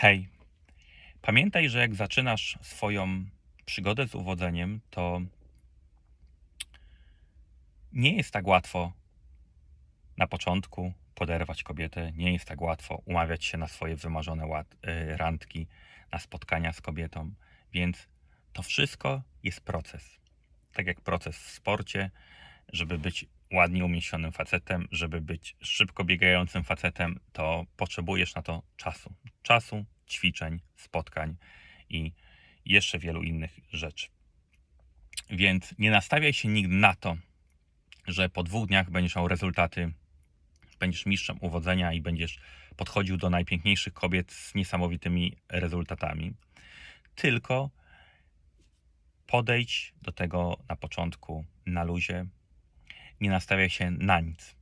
Hej, pamiętaj, że jak zaczynasz swoją przygodę z uwodzeniem, to nie jest tak łatwo na początku poderwać kobietę, nie jest tak łatwo umawiać się na swoje wymarzone y, randki, na spotkania z kobietą, więc to wszystko jest proces. Tak jak proces w sporcie, żeby być ładnie umieśnionym facetem, żeby być szybko biegającym facetem, to potrzebujesz na to czasu. Czasu, ćwiczeń, spotkań i jeszcze wielu innych rzeczy. Więc nie nastawiaj się nigdy na to, że po dwóch dniach będziesz miał rezultaty, będziesz mistrzem uwodzenia i będziesz podchodził do najpiękniejszych kobiet z niesamowitymi rezultatami. Tylko podejdź do tego na początku na luzie, nie nastawiaj się na nic.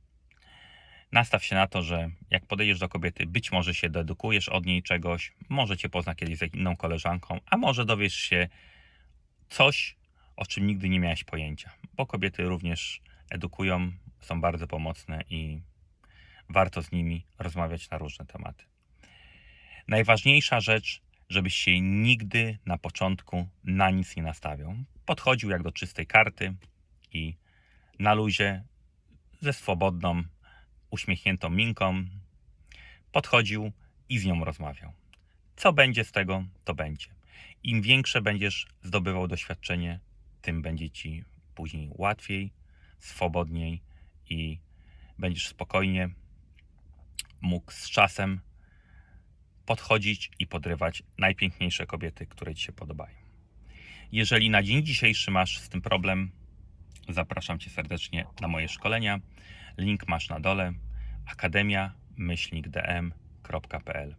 Nastaw się na to, że jak podejdziesz do kobiety, być może się doedukujesz od niej czegoś, może cię pozna kiedyś z inną koleżanką, a może dowiesz się coś, o czym nigdy nie miałeś pojęcia, bo kobiety również edukują, są bardzo pomocne i warto z nimi rozmawiać na różne tematy. Najważniejsza rzecz, żebyś się nigdy na początku na nic nie nastawiał. Podchodził jak do czystej karty i na luzie, ze swobodną, uśmiechniętą minką, podchodził i z nią rozmawiał. Co będzie z tego, to będzie. Im większe będziesz zdobywał doświadczenie, tym będzie ci później łatwiej, swobodniej i będziesz spokojnie mógł z czasem podchodzić i podrywać najpiękniejsze kobiety, które ci się podobają. Jeżeli na dzień dzisiejszy masz z tym problem, zapraszam cię serdecznie na moje szkolenia. Link masz na dole akademia-dm.pl.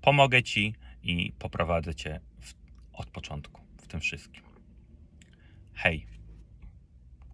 Pomogę ci i poprowadzę cię w, od początku w tym wszystkim. Hej!